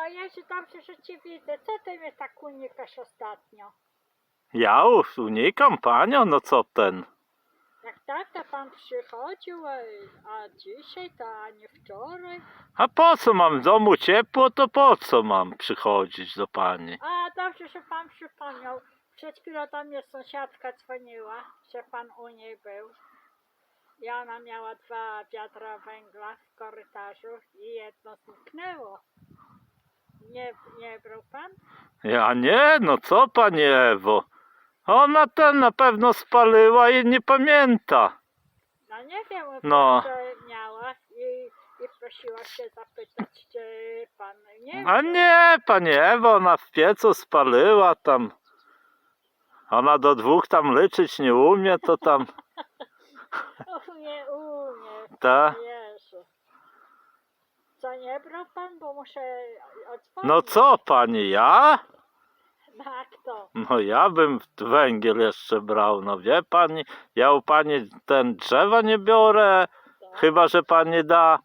O, Jezu, dobrze, że cię widzę. Co ty mnie tak unikasz ostatnio? Ja uf, unikam panią, no co ten? Jak tata pan przychodził, a, a dzisiaj to, a nie wczoraj. A po co mam w domu ciepło, to po co mam przychodzić do pani? A, dobrze, że pan przypomniał. Przed chwilą do mnie sąsiadka dzwoniła, że pan u niej był. I ona miała dwa wiadra węgla w korytarzu i jedno zniknęło. Nie, nie brał pan? Ja nie, no co pani Ewo? Ona ten na pewno spaliła i nie pamięta. No nie wiem, No. że miała i, i prosiła się zapytać, czy pan nie A nie, pani Ewo, ona w piecu spaliła tam. Ona do dwóch tam liczyć nie umie, to tam, Umie, umie. ta. Co nie brał pan, bo muszę. No co pani, ja? Na kto? No ja bym węgiel jeszcze brał, no wie pani, ja u pani ten drzewa nie biorę, To? chyba że pani da.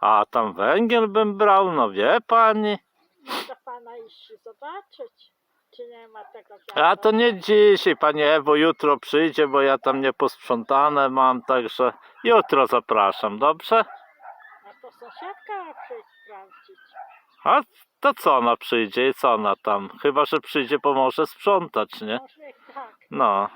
A tam węgiel bym brał, no wie pani. Muszę pana iść zobaczyć, czy nie ma tego A to nie dzisiaj, pani Ewo, jutro przyjdzie, bo ja tam nieposprzątane mam, także jutro zapraszam, dobrze? Sąsiadka ma przyjść sprawdzić. A to co ona przyjdzie i co ona tam? Chyba, że przyjdzie, pomoże sprzątać, nie? Może tak. No.